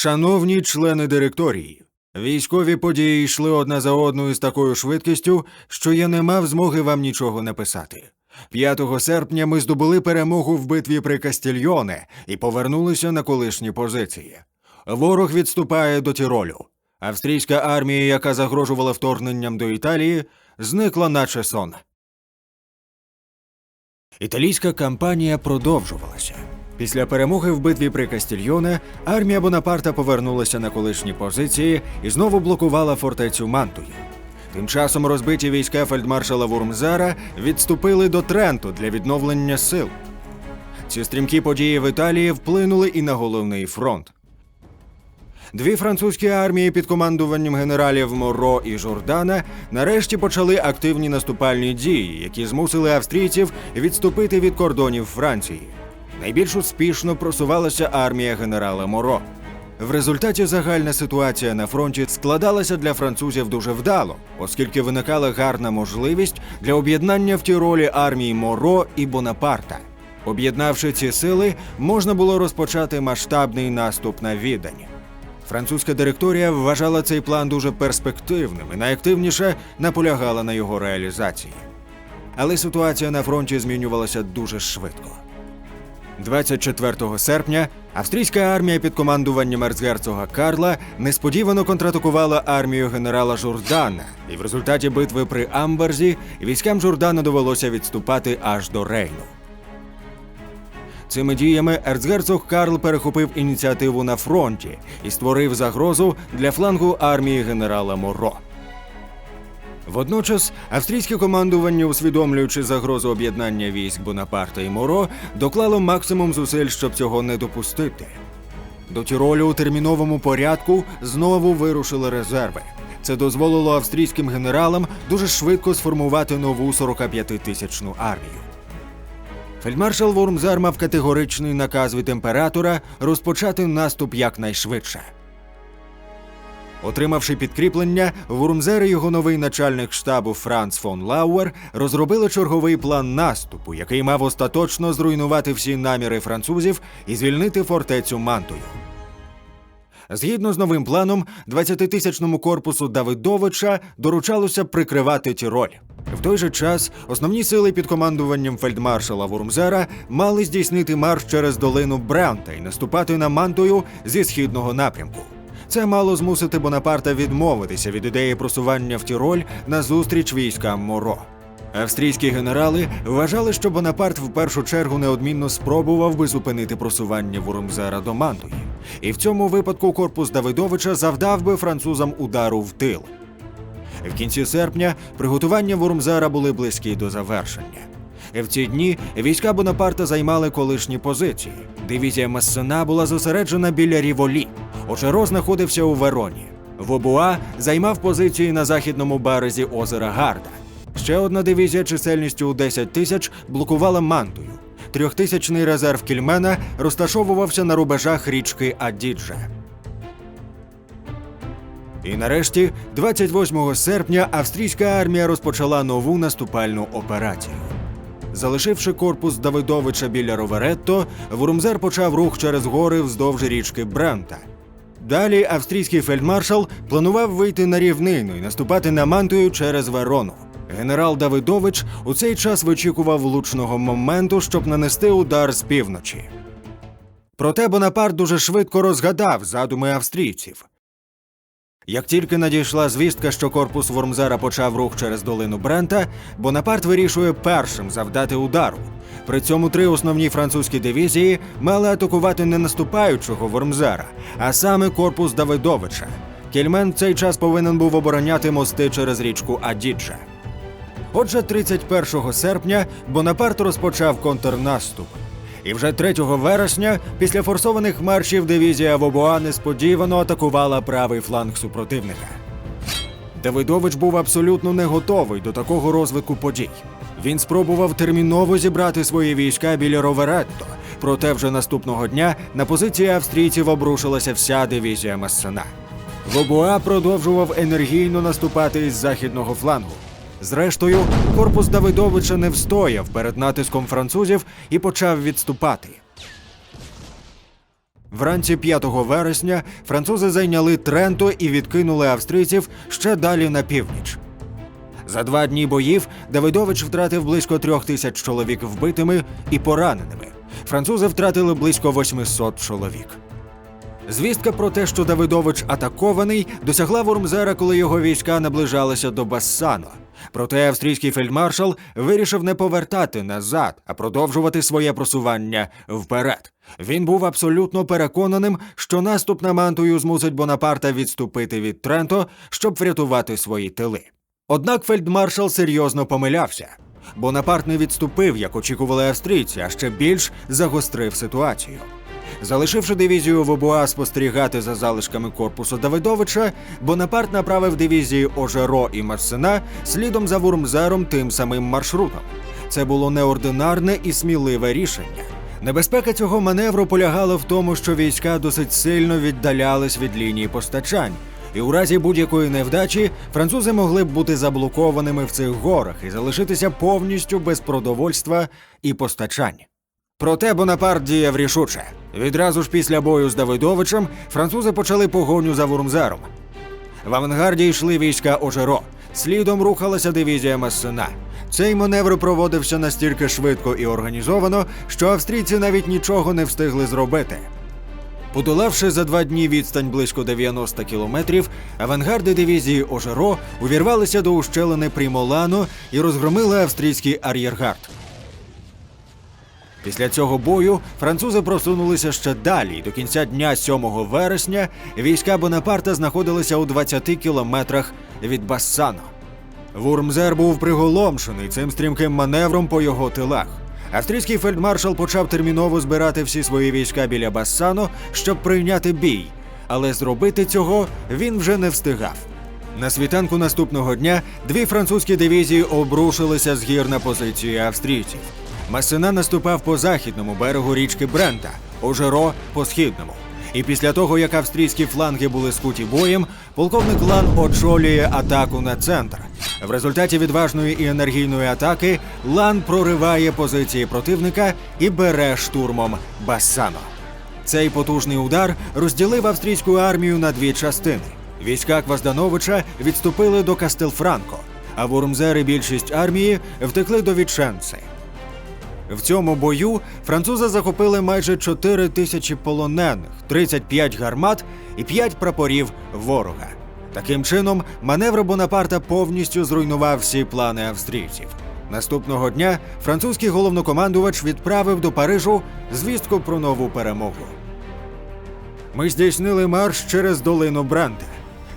Шановні члени директорії, військові події йшли одна за одною з такою швидкістю, що я не мав змоги вам нічого написати. 5 серпня ми здобули перемогу в битві при Кастільйоне і повернулися на колишні позиції. Ворог відступає до Тіролю. Австрійська армія, яка загрожувала вторгненням до Італії, зникла наче сон. Італійська кампанія продовжувалася. Після перемоги в битві при Кастільйоне армія Бонапарта повернулася на колишні позиції і знову блокувала фортецю Мантуї. Тим часом розбиті війська фельдмаршала Вурмзара відступили до Тренту для відновлення сил. Ці стрімкі події в Італії вплинули і на головний фронт. Дві французькі армії під командуванням генералів Моро і Жордана нарешті почали активні наступальні дії, які змусили австрійців відступити від кордонів Франції. Найбільш успішно просувалася армія генерала Моро. В результаті загальна ситуація на фронті складалася для французів дуже вдало, оскільки виникала гарна можливість для об'єднання в Тіролі армії Моро і Бонапарта. Об'єднавши ці сили, можна було розпочати масштабний наступ на Відень. Французька директорія вважала цей план дуже перспективним і найактивніше наполягала на його реалізації. Але ситуація на фронті змінювалася дуже швидко. 24 серпня австрійська армія під командуванням ерцгерцога Карла несподівано контратакувала армію генерала Журдана, і в результаті битви при Амберзі військам Журдана довелося відступати аж до Рейну. Цими діями ерцгерцог Карл перехопив ініціативу на фронті і створив загрозу для флангу армії генерала Моро. Водночас австрійське командування, усвідомлюючи загрозу об'єднання військ Бонапарта і Моро, доклало максимум зусиль, щоб цього не допустити. До Тіролю у терміновому порядку знову вирушили резерви. Це дозволило австрійським генералам дуже швидко сформувати нову 45-тисячну армію. Фельдмаршал Вурмзар мав категоричний наказ від імператора розпочати наступ якнайшвидше. Отримавши підкріплення, Вурмзер і його новий начальник штабу Франц фон Лауер розробили черговий план наступу, який мав остаточно зруйнувати всі наміри французів і звільнити фортецю Мантую. Згідно з новим планом, 20-тисячному корпусу Давидовича доручалося прикривати Тіроль. В той же час основні сили під командуванням фельдмаршала Вурмзера мали здійснити марш через долину Бранта і наступати на Мантую зі східного напрямку. Це мало змусити Бонапарта відмовитися від ідеї просування в Тіроль на зустріч військам Моро. Австрійські генерали вважали, що Бонапарт в першу чергу неодмінно спробував би зупинити просування Вурмзера до Мантуї, і в цьому випадку корпус Давидовича завдав би французам удару в тил. В кінці серпня приготування Вурмзера були близькі до завершення. В ці дні війська Бонапарта займали колишні позиції. Дивізія Массена була зосереджена біля Ріволі. Очеро знаходився у Вероні. Вобуа займав позиції на західному березі озера Гарда. Ще одна дивізія чисельністю у 10 тисяч блокувала Мантую. Трьохтисячний резерв Кільмена розташовувався на рубежах річки Адіджа. І нарешті, 28 серпня, австрійська армія розпочала нову наступальну операцію. Залишивши корпус Давидовича біля Роверетто, Вурмзер почав рух через гори вздовж річки Бранта. Далі австрійський фельдмаршал планував вийти на рівнину і наступати на Мантую через Верону. Генерал Давидович у цей час вичікував влучного моменту, щоб нанести удар з півночі. Проте Бонапарт дуже швидко розгадав задуми австрійців. Як тільки надійшла звістка, що корпус Вормзера почав рух через долину Брента, Бонапарт вирішує першим завдати удару. При цьому три основні французькі дивізії мали атакувати не наступаючого Вормзера, а саме корпус Давидовича. Кельмен в цей час повинен був обороняти мости через річку Адіджа. Отже, 31 серпня Бонапарт розпочав контрнаступ. І вже 3 вересня, після форсованих маршів, дивізія Вобуа несподівано атакувала правий фланг супротивника. Давидович був абсолютно не готовий до такого розвитку подій. Він спробував терміново зібрати свої війська біля Роверетто, проте вже наступного дня на позиції австрійців обрушилася вся дивізія Массена. Вобуа продовжував енергійно наступати із західного флангу. Зрештою, корпус Давидовича не встояв перед натиском французів і почав відступати. Вранці 5 вересня французи зайняли Тренто і відкинули австрійців ще далі на північ. За два дні боїв Давидович втратив близько трьох тисяч чоловік вбитими і пораненими. Французи втратили близько 800 чоловік. Звістка про те, що Давидович атакований, досягла Вурмзера, коли його війська наближалися до Бассано. Проте австрійський фельдмаршал вирішив не повертати назад, а продовжувати своє просування вперед. Він був абсолютно переконаним, що наступ на мантую змусить Бонапарта відступити від Тренто, щоб врятувати свої тили. Однак фельдмаршал серйозно помилявся. Бонапарт не відступив, як очікували австрійці, а ще більш загострив ситуацію. Залишивши дивізію Вобуа спостерігати за залишками корпусу Давидовича, Бонапарт направив дивізії Ожеро і Массена слідом за Вурмзером тим самим маршрутом. Це було неординарне і сміливе рішення. Небезпека цього маневру полягала в тому, що війська досить сильно віддалялись від лінії постачань, і у разі будь-якої невдачі французи могли б бути заблокованими в цих горах і залишитися повністю без продовольства і постачань. Проте Бонапарт діяв рішуче. Відразу ж після бою з Давидовичем французи почали погоню за Вурмзером. В авангарді йшли війська Ожеро. Слідом рухалася дивізія Массена. Цей маневр проводився настільки швидко і організовано, що австрійці навіть нічого не встигли зробити. Подолавши за два дні відстань близько 90 кілометрів, авангарди дивізії Ожеро увірвалися до ущелини Прімолано і розгромили австрійський ар'єргард. Після цього бою французи просунулися ще далі, до кінця дня 7 вересня війська Бонапарта знаходилися у 20 кілометрах від Бассано. Вурмзер був приголомшений цим стрімким маневром по його тилах. Австрійський фельдмаршал почав терміново збирати всі свої війська біля Бассано, щоб прийняти бій, але зробити цього він вже не встигав. На світанку наступного дня дві французькі дивізії обрушилися з гір на позиції австрійців. Масина наступав по західному берегу річки Брента, Ожеро по східному. І після того, як австрійські фланги були скуті боєм, полковник Лан очолює атаку на центр. В результаті відважної і енергійної атаки Лан прориває позиції противника і бере штурмом Бассано. Цей потужний удар розділив австрійську армію на дві частини. Війська Кваздановича відступили до Кастелфранко, а Вурмзер і більшість армії втекли до Віченци. В цьому бою французи захопили майже 4 тисячі полонених, 35 гармат і 5 прапорів ворога. Таким чином, маневр Бонапарта повністю зруйнував всі плани австрійців. Наступного дня французький головнокомандувач відправив до Парижу звістку про нову перемогу. Ми здійснили марш через долину Бранта.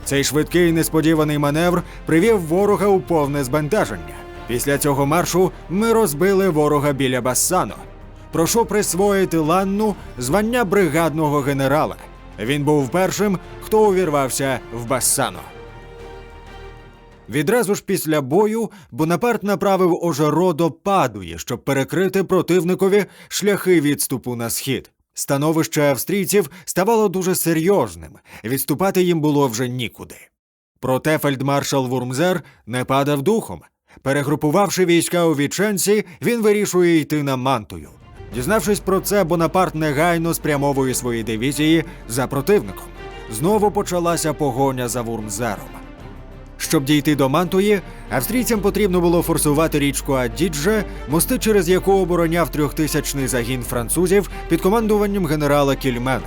Цей швидкий несподіваний маневр привів ворога у повне збентеження. Після цього маршу ми розбили ворога біля Бассано. Прошу присвоїти Ланну звання бригадного генерала. Він був першим, хто увірвався в Бассано. Відразу ж після бою Бонапарт направив Ожеро до Падуї, щоб перекрити противникові шляхи відступу на схід. Становище австрійців ставало дуже серйозним, відступати їм було вже нікуди. Проте фельдмаршал Вурмзер не падав духом. Перегрупувавши війська у Віченці, він вирішує йти на мантую. Дізнавшись про це, Бонапарт негайно спрямовує свої дивізії за противником. Знову почалася погоня за Вурмзером. Щоб дійти до Мантуї, австрійцям потрібно було форсувати річку Адідже, мости, через яку обороняв трьохтисячний загін французів під командуванням генерала Кільмена.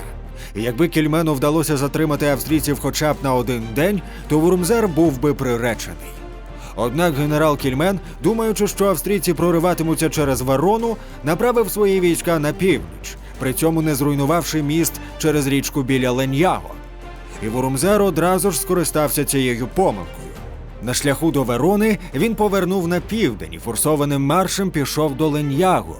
І якби Кільмену вдалося затримати австрійців хоча б на один день, то Вурмзер був би приречений. Однак генерал Кільмен, думаючи, що австрійці прориватимуться через Верону, направив свої війська на північ, при цьому не зруйнувавши міст через річку біля Леньяго. І Вурумзер одразу ж скористався цією помилкою. На шляху до Верони він повернув на південь і форсованим маршем пішов до Леньяго.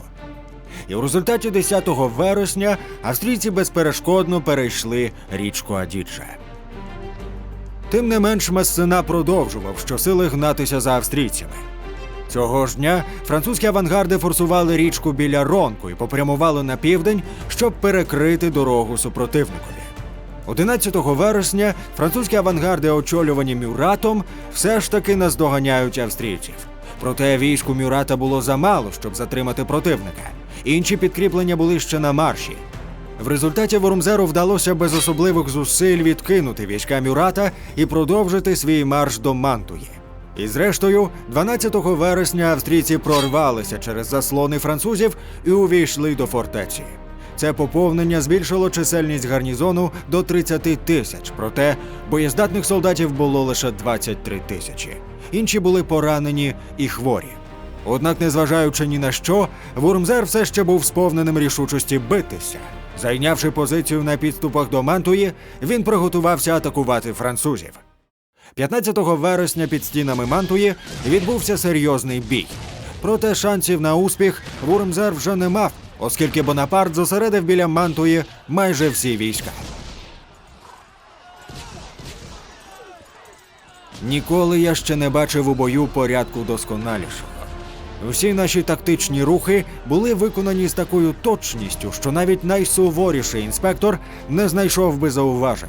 І в результаті 10 вересня австрійці безперешкодно перейшли річку Адідже. Тим не менш, Массена продовжував щосили гнатися за австрійцями. Цього ж дня французькі авангарди форсували річку біля Ронку і попрямували на південь, щоб перекрити дорогу супротивникові. 11 вересня французькі авангарди, очолювані Мюратом, все ж таки наздоганяють австрійців. Проте війську Мюрата було замало, щоб затримати противника. Інші підкріплення були ще на марші. В результаті Ворумзеру вдалося без особливих зусиль відкинути війська Мюрата і продовжити свій марш до Мантуї. І зрештою, 12 вересня австрійці прорвалися через заслони французів і увійшли до фортеці. Це поповнення збільшило чисельність гарнізону до 30 тисяч, проте боєздатних солдатів було лише 23 тисячі. Інші були поранені і хворі. Однак, незважаючи ні на що, Вурмзер все ще був сповненим рішучості битися. Зайнявши позицію на підступах до Мантуї, він приготувався атакувати французів. 15 вересня під стінами Мантуї відбувся серйозний бій. Проте шансів на успіх Вурмзер вже не мав, оскільки Бонапарт зосередив біля Мантуї майже всі війська. Ніколи я ще не бачив у бою порядку досконалішого. Всі наші тактичні рухи були виконані з такою точністю, що навіть найсуворіший інспектор не знайшов би зауважень.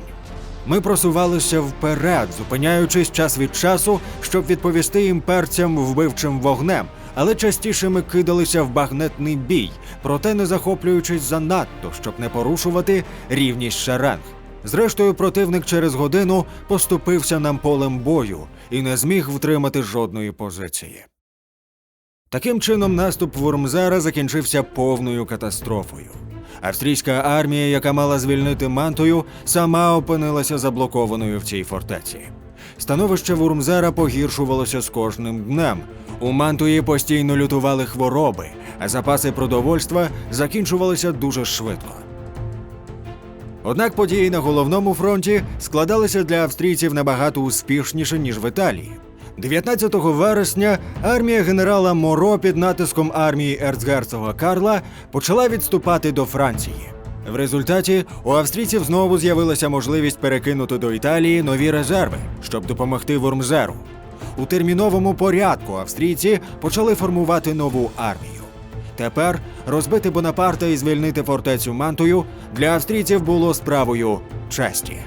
Ми просувалися вперед, зупиняючись час від часу, щоб відповісти імперцям вбивчим вогнем, але частіше ми кидалися в багнетний бій, проте не захоплюючись занадто, щоб не порушувати рівність шеренг. Зрештою, противник через годину поступився нам полем бою і не зміг втримати жодної позиції. Таким чином, наступ Вурмзера закінчився повною катастрофою. Австрійська армія, яка мала звільнити Мантою, сама опинилася заблокованою в цій фортеці. Становище Вурмзера погіршувалося з кожним днем. У Мантуї постійно лютували хвороби, а запаси продовольства закінчувалися дуже швидко. Однак події на головному фронті складалися для австрійців набагато успішніше, ніж в Італії. 19 вересня армія генерала Моро під натиском армії ерцгерцога Карла почала відступати до Франції. В результаті у австрійців знову з'явилася можливість перекинути до Італії нові резерви, щоб допомогти Вурмзеру. У терміновому порядку австрійці почали формувати нову армію. Тепер розбити Бонапарта і звільнити фортецю Мантою для австрійців було справою честі.